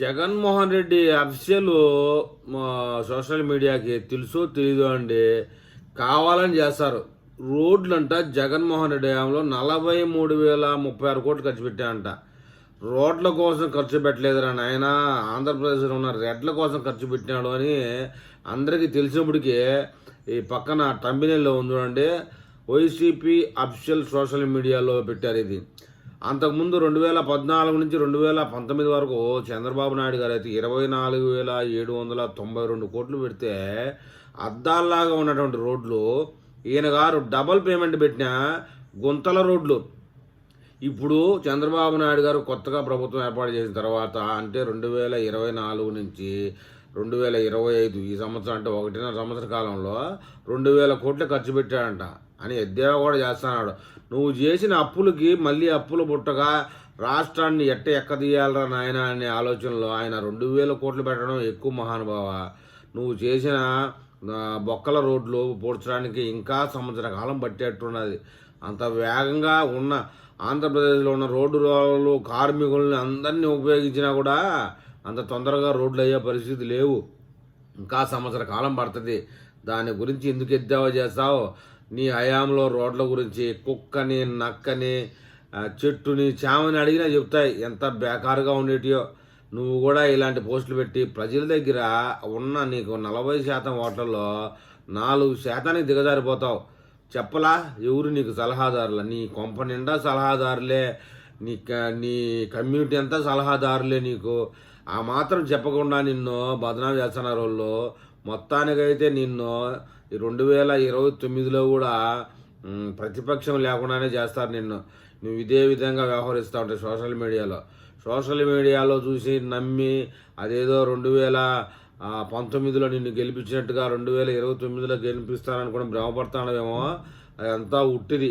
Jaganmohan Reddy official social మీడియాకి తెలుసో తెలీదో అండి కావాలని చేస్తారు. రోడ్లంట జగన్మోహన్ రెడ్డి హయాంలో నలభై మూడు వేల ముప్పై ఆరు కోట్లు ఖర్చు పెట్టాయంట. రోడ్ల కోసం ఖర్చు పెట్టలేదురా నాయన. ఆంధ్రప్రదేశ్లో ఉన్న రెడ్ల కోసం ఖర్చు పెట్టినాడు అని అందరికీ తెలిసినప్పటికీ ఈ పక్కన టంబినేల్లో ఉంది చూడండి. వైసీపీ అఫీషియల్ సోషల్ మీడియాలో పెట్టారు ఇది. అంతకుముందు రెండు వేల పద్నాలుగు నుంచి రెండు వేల పంతొమ్మిది వరకు చంద్రబాబు నాయుడు గారు అయితే ఇరవై నాలుగు వేల ఏడు వందల తొంభై రెండు కోట్లు పెడితే అద్దాల్లాగా ఉన్నటువంటి రోడ్లు ఈయన గారు డబల్ పేమెంట్ పెట్టిన గుంతల రోడ్లు. ఇప్పుడు చంద్రబాబు నాయుడు గారు కొత్తగా ప్రభుత్వం ఏర్పాటు చేసిన తర్వాత అంటే రెండు వేల ఇరవై నాలుగు నుంచి రెండు వేల ఇరవై ఐదు ఈ సంవత్సరం అంటే ఒకటిన్నర సంవత్సర కాలంలో రెండు వేల కోట్లు ఖర్చు పెట్టాడంట అని ఎద్దేవా కూడా చేస్తున్నాడు. నువ్వు చేసిన అప్పులకి మళ్ళీ అప్పులు పుట్టగా రాష్ట్రాన్ని ఎట్ట ఎక్కదీయాలరా నాయన అనే ఆలోచనలో ఆయన రెండు వేల కోట్లు పెట్టడం ఎక్కువ మహానుభావ నువ్వు చేసిన బొక్కల రోడ్లు పూడ్చడానికి ఇంకా సంవత్సర కాలం పట్టేట్టున్నది. అంత వేగంగా ఉన్న ఆంధ్రప్రదేశ్లో ఉన్న రోడ్డు కార్మికుల్ని అందరినీ ఉపయోగించినా కూడా అంత తొందరగా రోడ్లు అయ్యే పరిస్థితి లేవు. ఇంకా సంవత్సర కాలం పడుతుంది. దాని గురించి ఎందుకు ఎద్దావా చేస్తావు? నీ హయాంలో రోడ్ల గురించి కుక్కని నక్కని చెట్టుని చామని అడిగినా చెప్తాయి. ఎంత బేకారుగా ఉండేటియో. నువ్వు కూడా ఇలాంటి పోస్టులు పెట్టి ప్రజల దగ్గర ఉన్న నీకు నలభై శాతం ఓట్లలో నాలుగు శాతానికి దిగజారిపోతావు. చెప్పలా? ఎవరు నీకు సలహాదారుల? నీ కొంప నిండా సలహాదారులే. నీ నీ కమ్యూనిటీ అంతా సలహాదారులే నీకు. ఆ మాత్రం చెప్పకుండా నిన్ను బదనాం చేస్తున్నారు వాళ్ళు మొత్తానికైతే నిన్ను ఈ రెండు వేల ఇరవై తొమ్మిదిలో కూడా ప్రతిపక్షం లేకుండానే చేస్తారు నిన్ను. నువ్వు ఇదే విధంగా వ్యవహరిస్తూ ఉంటావు సోషల్ మీడియాలో. సోషల్ మీడియాలో చూసి నమ్మి అదేదో రెండు వేల పంతొమ్మిదిలో నిన్ను గెలిపించినట్టుగా రెండు వేల ఇరవై తొమ్మిదిలో గెలిపిస్తాననుకుని భ్రమపడతాడేమో అదంతా ఉట్టిది.